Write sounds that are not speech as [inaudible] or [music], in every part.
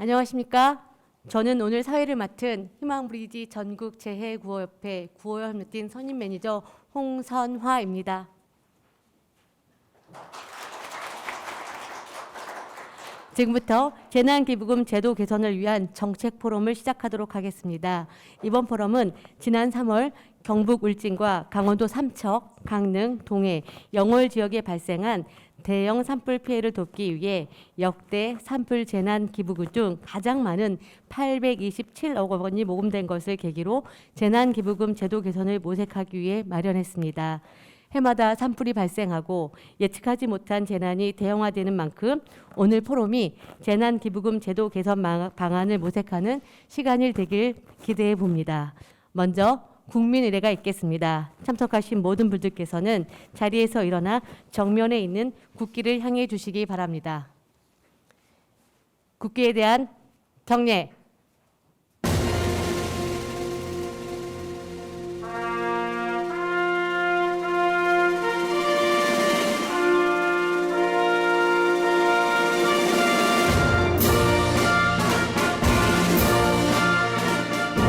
안녕하십니까? 저는 오늘 사회를 맡은 희망브리지 전국 재해 구호협회 구호협력팀 선임 매니저 홍선화입니다. 지금부터 재난기부금 제도 개선을 위한 정책 포럼을 시작하도록 하겠습니다. 이번 포럼은 지난 3월 경북 울진과 강원도 삼척, 강릉, 동해, 영월 지역에 발생한 대형 산불 피해를 돕기 위해 역대 산불 재난 기부금 중 가장 많은 827억 원이 모금된 것을 계기로 재난 기부금 제도 개선을 모색하기 위해 마련했습니다. 해마다 산불이 발생하고 예측하지 못한 재난이 대형화되는 만큼 오늘 포럼이 재난 기부금 제도 개선 마- 방안을 모색하는 시간이 되길 기대해 봅니다. 먼저 국민 의례가 있겠습니다. 참석하신 모든 분들께서는 자리에서 일어나 정면에 있는 국기를 향해 주시기 바랍니다. 국기에 대한 경례.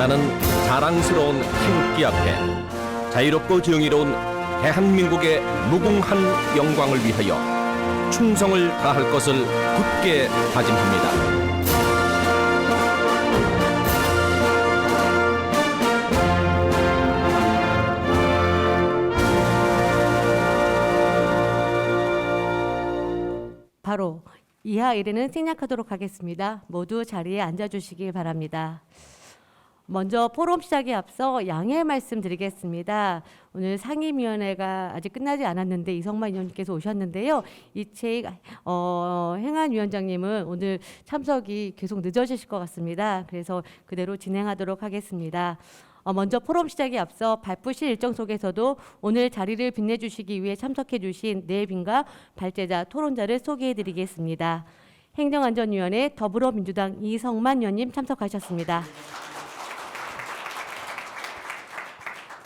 나는 자랑스러운 태극기 앞에 자유롭고 정의로운 대한민국의 무궁한 영광을 위하여 충성을 다할 것을 굳게 다짐합니다. 바로 이하 의례는 생략하도록 하겠습니다. 모두 자리에 앉아주시기 바랍니다. 먼저 포럼 시작에 앞서 양해 말씀드리겠습니다. 오늘 상임위원회가 아직 끝나지 않았는데 이성만 위원님께서 오셨는데요. 이채익 어, 행안위원장님은 오늘 참석이 계속 늦어지실 것 같습니다. 그래서 그대로 진행하도록 하겠습니다. 어, 먼저 포럼 시작에 앞서 바쁘신 일정 속에서도 오늘 자리를 빛내주시기 위해 참석해 주신 네 분과 발제자 토론자를 소개해 드리겠습니다. 행정안전위원회 더불어민주당 이성만 의원님 참석하셨습니다.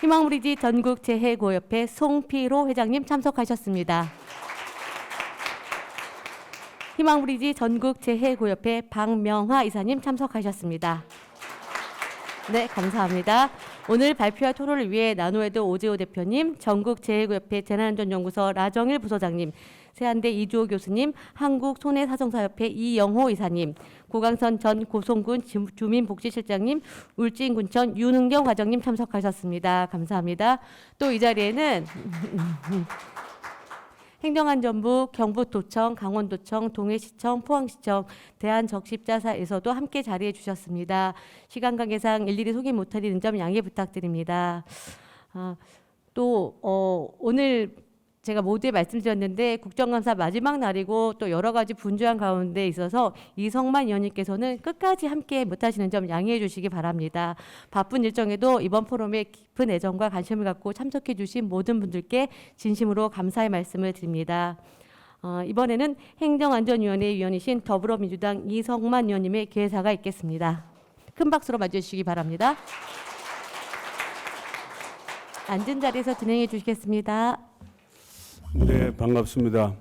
희망브리지 전국재해고협회 송피로 회장님 참석하셨습니다. 희망브리지 전국재해고협회 박명화 이사님 참석하셨습니다. 네, 감사합니다. 오늘 발표할 토론을 위해 나노에드 오재호 대표님, 전국재해구협회 재난안전연구소 라정일 부소장님, 세한대 이주호 교수님, 한국 손해사정사협회 이영호 이사님, 고강선 전 고성군 주- 주민복지실장님, 울진군청 윤은경 과장님 참석하셨습니다. 감사합니다. 또 이 자리에는 [laughs] 행정안전부, 경북도청, 강원도청, 동해시청, 포항시청, 대한적십자사에서도 함께 자리해 주셨습니다. 시간 관계상 일일이 소개 못드리는 점 양해 부탁드립니다. 아, 또 어, 오늘 제가 모두에 말씀드렸는데 국정감사 마지막 날이고 또 여러 가지 분주한 가운데 있어서 이성만 의원님께서는 끝까지 함께 못하시는 점 양해해 주시기 바랍니다. 바쁜 일정에도 이번 포럼에 깊은 애정과 관심을 갖고 참석해 주신 모든 분들께 진심으로 감사의 말씀을 드립니다. 어, 이번에는 행정안전위원회 위원이신 더불어민주당 이성만 의원님의 기회사가 있겠습니다. 큰 박수로 맞이해주시기 바랍니다. 앉은 자리에서 진행해 주시겠습니다. 네, 반갑습니다.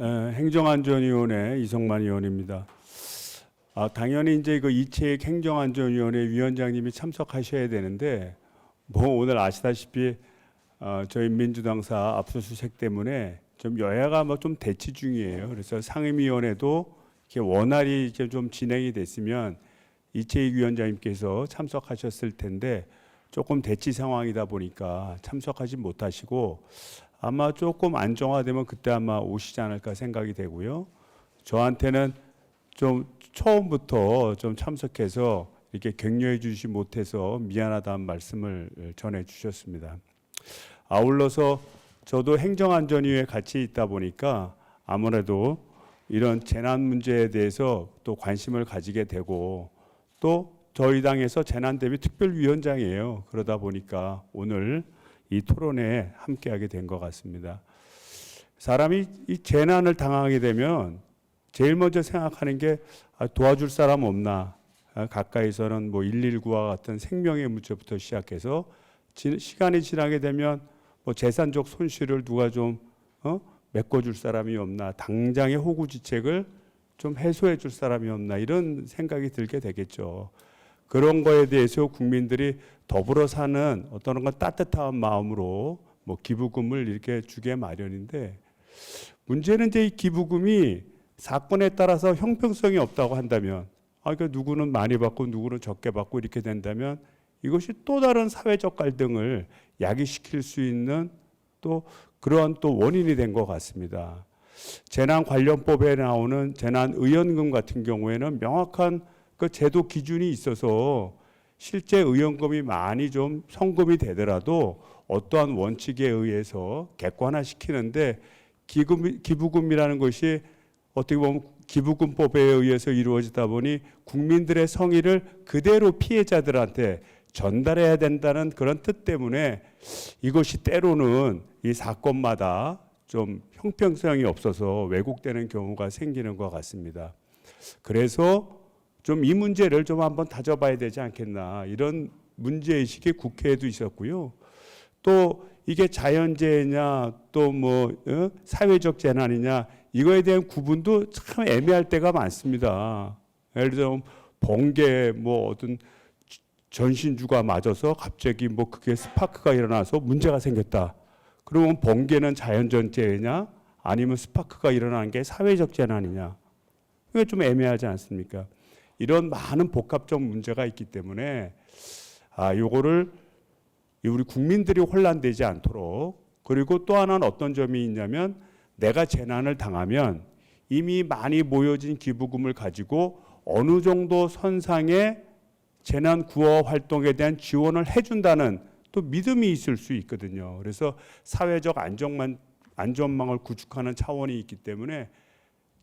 에, 행정안전위원회 이성만 의원입니다. 아, 당연히 이제 그 이채익 행정안전위원회 위원장님이 참석하셔야 되는데 뭐 오늘 아시다시피 어, 저희 민주당사 압수수색 때문에 좀 여야가 뭐 좀 대치 중이에요. 그래서 상임위원회도 이렇게 원활히 이제 좀 진행이 됐으면 이채익 위원장님께서 참석하셨을 텐데 조금 대치 상황이다 보니까 참석하지 못하시고 아마 조금 안정화되면 그때 아마 오시지 않을까 생각이 되고요. 저한테는 좀 처음부터 좀 참석해서 이렇게 격려해 주시 못해서 미안하다는 말씀을 전해 주셨습니다. 아울러서 저도 행정안전위에 같이 있다 보니까 아무래도 이런 재난 문제에 대해서 또 관심을 가지게 되고 또 저희 당에서 재난 대비 특별위원장이에요. 그러다 보니까 오늘 이 토론에 함께하게 된 것 같습니다. 사람이 이 재난을 당하게 되면 제일 먼저 생각하는 게 아, 도와줄 사람 없나. 아, 가까이서는 뭐 119와 같은 생명의 문제부터 시작해서 지, 시간이 지나게 되면 뭐 재산적 손실을 누가 좀 어? 메꿔줄 사람이 없나. 당장의 호구지책을 좀 해소해 줄 사람이 없나 이런 생각이 들게 되겠죠. 그런 거에 대해서 국민들이 더불어 사는 어떤 건 따뜻한 마음으로 뭐 기부금을 이렇게 주게 마련인데 문제는 이제 이 기부금이 사건에 따라서 형평성이 없다고 한다면 아 그러니까 누구는 많이 받고 누구는 적게 받고 이렇게 된다면 이것이 또 다른 사회적 갈등을 야기시킬 수 있는 또 그러한 또 원인이 된 것 같습니다. 재난 관련법에 나오는 재난 의원금 같은 경우에는 명확한 그 제도 기준이 있어서 실제 의원금이 많이 좀 성금이 되더라도 어떠한 원칙에 의해서 객관화시키는데 기금, 기부금이라는 것이 어떻게 보면 기부금법에 의해서 이루어지다 보니 국민들의 성의를 그대로 피해자들한테 전달해야 된다는 그런 뜻 때문에 이것이 때로는 이 사건마다 좀 형평성이 없어서 왜곡되는 경우가 생기는 것 같습니다. 그래서 좀 이 문제를 좀 한번 다져봐야 되지 않겠나 이런 문제의식이 국회에도 있었고요. 또 이게 자연재해냐 또뭐 사회적 재난이냐 이거에 대한 구분도 참 애매할 때가 많습니다. 예를 들어 번개 뭐 어떤 전신주가 맞아서 갑자기 뭐 그게 스파크가 일어나서 문제가 생겼다. 그러면 번개는 자연적 재해냐 아니면 스파크가 일어나는 게 사회적 재난이냐 이게 좀 애매하지 않습니까? 이런 많은 복합적 문제가 있기 때문에 아 요거를 우리 국민들이 혼란되지 않도록 그리고 또 하나는 어떤 점이 있냐면 내가 재난을 당하면 이미 많이 모여진 기부금을 가지고 어느 정도 선상의 재난 구호 활동에 대한 지원을 해준다는 또 믿음이 있을 수 있거든요. 그래서 사회적 안정만 안전망을 구축하는 차원이 있기 때문에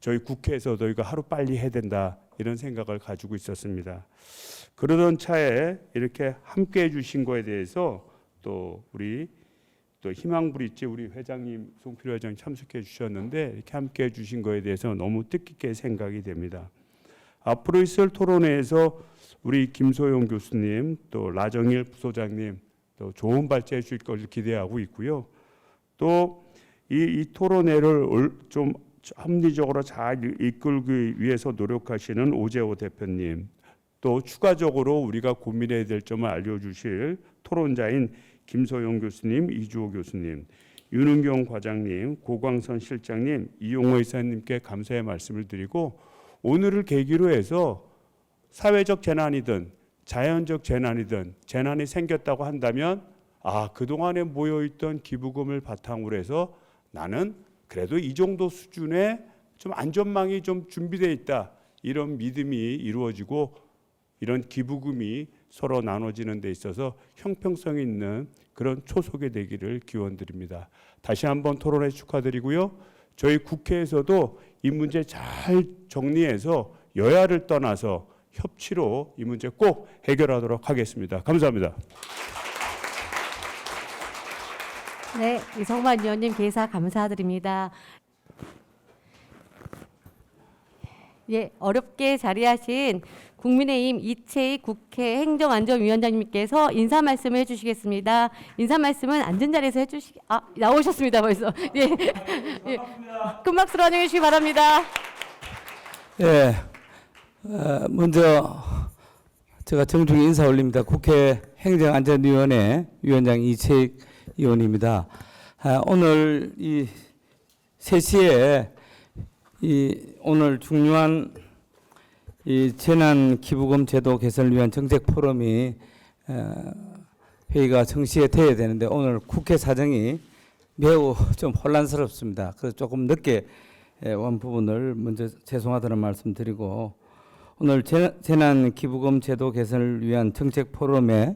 저희 국회에서도 이거 하루 빨리 해야 된다 이런 생각을 가지고 있었습니다. 그러던 차에 이렇게 함께 해주신 거에 대해서 또 우리 또 희망브릿지 우리 회장님 송필 회장 참석해 주셨는데 이렇게 함께 해주신 거에 대해서 너무 뜻깊게 생각이 됩니다. 앞으로 있을 토론회에서 우리 김소영 교수님 또 라정일 부소장님 또 좋은 발제해 주실 것을 기대하고 있고요. 또이 토론회를 올- 좀 합리적으로 잘 이끌기 위해서 노력하시는 오재호 대표님 또 추가적으로 우리가 고민해야 될 점을 알려주실 토론자인 김소영 교수님, 이주호 교수님, 윤은경 과장님, 고광선 실장님, 이용호 이사님께 감사의 말씀을 드리고 오늘을 계기로 해서 사회적 재난이든 자연적 재난이든 재난이 생겼다고 한다면 아 그동안에 모여있던 기부금을 바탕으로 해서 나는 그래도 이 정도 수준의 좀 안전망이 좀 준비되어 있다 이런 믿음이 이루어지고 이런 기부금이 서로 나눠지는 데 있어서 형평성 있는 그런 초석이 되기를 기원드립니다. 다시 한번 토론회 축하드리고요. 저희 국회에서도 이 문제 잘 정리해서 여야를 떠나서 협치로 이 문제 꼭 해결하도록 하겠습니다. 감사합니다. 네, 이성만 의원님 개사 감사드립니다. 예, 어렵게 자리하신 국민의힘 이채희 국회 행정안전위원장님께서 인사 말씀을 해주시겠습니다. 인사 말씀은 앉은 자리에서 해주시. 아 나오셨습니다 벌써. [laughs] 예, 예. 큰 박수로 환영해 주시기 바랍니다. 예, 어, 먼저 제가 정중히 인사 올립니다. 국회 행정안전위원회 위원장 이채익 의원입니다. 아, 오늘 이 3시에 이 오늘 중요한 이 재난 기부금 제도 개선을 위한 정책 포럼이 어, 회의가 정시에 돼야 되는데 오늘 국회 사정이 매우 [laughs] 좀 혼란스럽습니다. 그래서 조금 늦게 예, 원 부분을 먼저 죄송하다는 말씀드리고 오늘 재- 재난 기부금 제도 개선을 위한 정책 포럼에 아,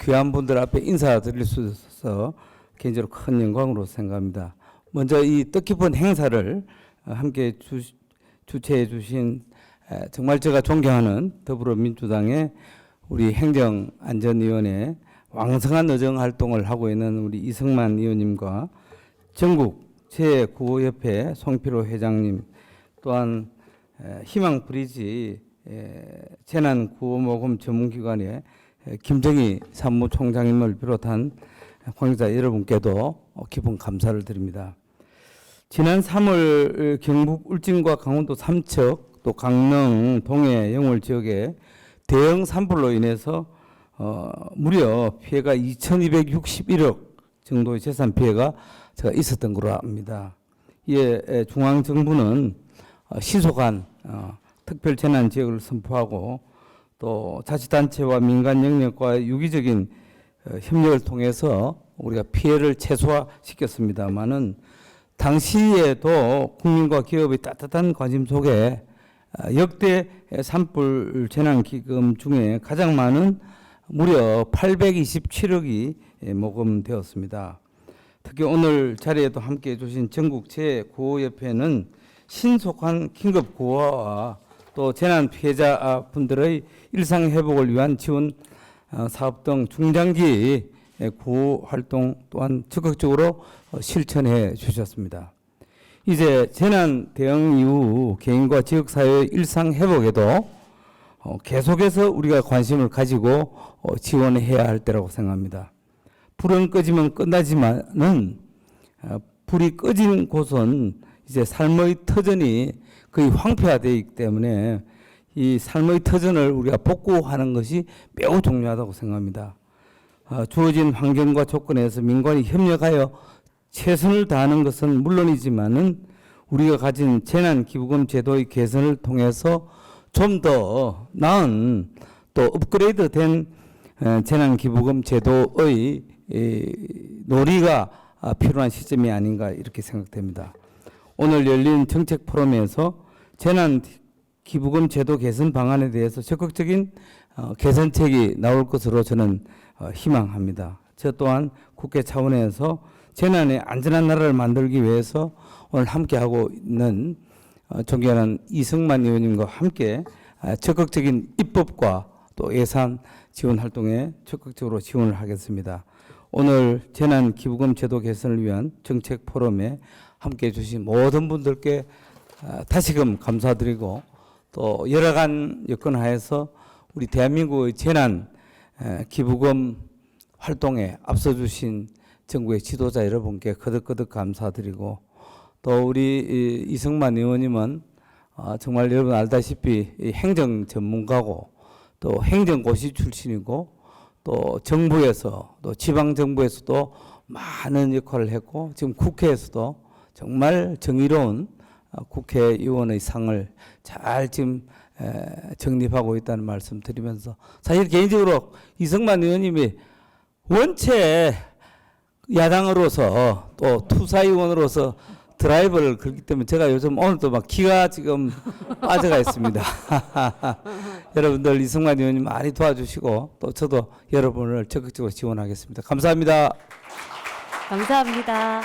귀한 분들 앞에 인사드릴 수 있어서 개인적으로 큰 영광으로 생각합니다. 먼저 이 뜻깊은 행사를 어, 함께 주, 주최해 주신 에, 정말 제가 존경하는 더불어민주당의 우리 행정안전위원회 왕성한 의정 활동을 하고 있는 우리 이승만 의원님과 전국 제9협회 송필호 회장님 또한 에, 희망 브리지 에, 재난 구호 모금 전문기관의 에, 김정희 사무총장님을 비롯한 관계자 여러분께도 어, 깊은 감사를 드립니다. 지난 3월 경북 울진과 강원도 삼척 또 강릉 동해 영월 지역에 대형 산불로 인해서 어, 무려 피해가 2,261억 정도의 재산 피해가 제가 있었던 거로 압니다. 이에 에, 중앙 정부는 어, 신속한 어, 특별 재난 지역을 선포하고 또 자치단체와 민간 영역과 유기적인 어, 협력을 통해서 우리가 피해를 최소화시켰습니다만은 당시에도 국민과 기업의 따뜻한 관심 속에 어, 역대 산불 재난 기금 중에 가장 많은 무려 827억이 모금되었습니다. 특히 오늘 자리에도 함께 해주신 전국 제9협회는 신속한 긴급 구호와 또 재난 피해자 분들의 일상 회복을 위한 지원 어, 사업 등 중장기 구호 활동 또한 적극적으로 어, 실천해 주셨습니다. 이제 재난 대응 이후 개인과 지역 사회의 일상 회복에도 어, 계속해서 우리가 관심을 가지고 어, 지원해야 할 때라고 생각합니다. 불은 꺼지면 끝나지만은 어, 불이 꺼진 곳은 이제 삶의 터전이 거의 황폐화되어 있기 때문에 이 삶의 터전을 우리가 복구하는 것이 매우 중요하다고 생각합니다. 어, 주어진 환경과 조건에서 민관이 협력하여 최선을 다하는 것은 물론이지만은 우리가 가진 재난 기부금 제도의 개선을 통해서 좀 더 나은 또 업그레이드된 어, 재난 기부금 제도의 이, 논의가 아, 필요한 시점이 아닌가 이렇게 생각됩니다. 오늘 열린 정책 포럼에서 재난 기부금 제도 개선 방안에 대해서 적극적인 어, 개선책이 나올 것으로 저는 어, 희망합니다. 저 또한 국회 차원에서 재난의 안전한 나라를 만들기 위해서 오늘 함께하고 있는 어, 존경하는 이승만 의원님과 함께 아, 적극적인 입법과 또 예산 지원 활동에 적극적으로 지원을 하겠습니다. 오늘 재난 기부금 제도 개선을 위한 정책 포럼에 함께 해주신 모든 분들께 아, 다시금 감사드리고 또 여러 간 여건 하에서 우리 대한민국의 재난 에, 기부금 활동에 앞서 주신 정부의 지도자 여러분께 거듭거듭 감사드리고 또 우리 이 이승만 의원님은 어, 정말 여러분 알다시피 이 행정 전문가고 또 행정고시 출신이고 또 정부에서 또 지방 정부에서도 많은 역할을 했고 지금 국회에서도 정말 정의로운 어, 국회의원의 상을 잘 지금 에, 정립하고 있다는 말씀 드리면서 사실 개인적으로 이승만 의원님이 원체 야당으로서 또 투사의원으로서 드라이버를 걸기 때문에 제가 요즘 오늘도 막 기가 지금 빠져가 있습니다. [laughs] 여러분들 이승만 의원님 많이 도와주시고 또 저도 여러분을 적극적으로 지원하겠습니다. 감사합니다. 감사합니다.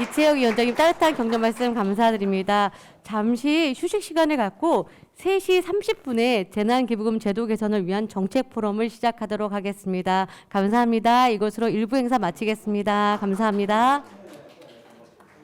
이채혁 위원장님 따뜻한 격려 말씀 감사드립니다. 잠시 휴식 시간을 갖고 3시 30분에 재난기부금 제도 개선을 위한 정책 포럼을 시작하도록 하겠습니다. 감사합니다. 이것으로 일부 행사 마치겠습니다. 감사합니다.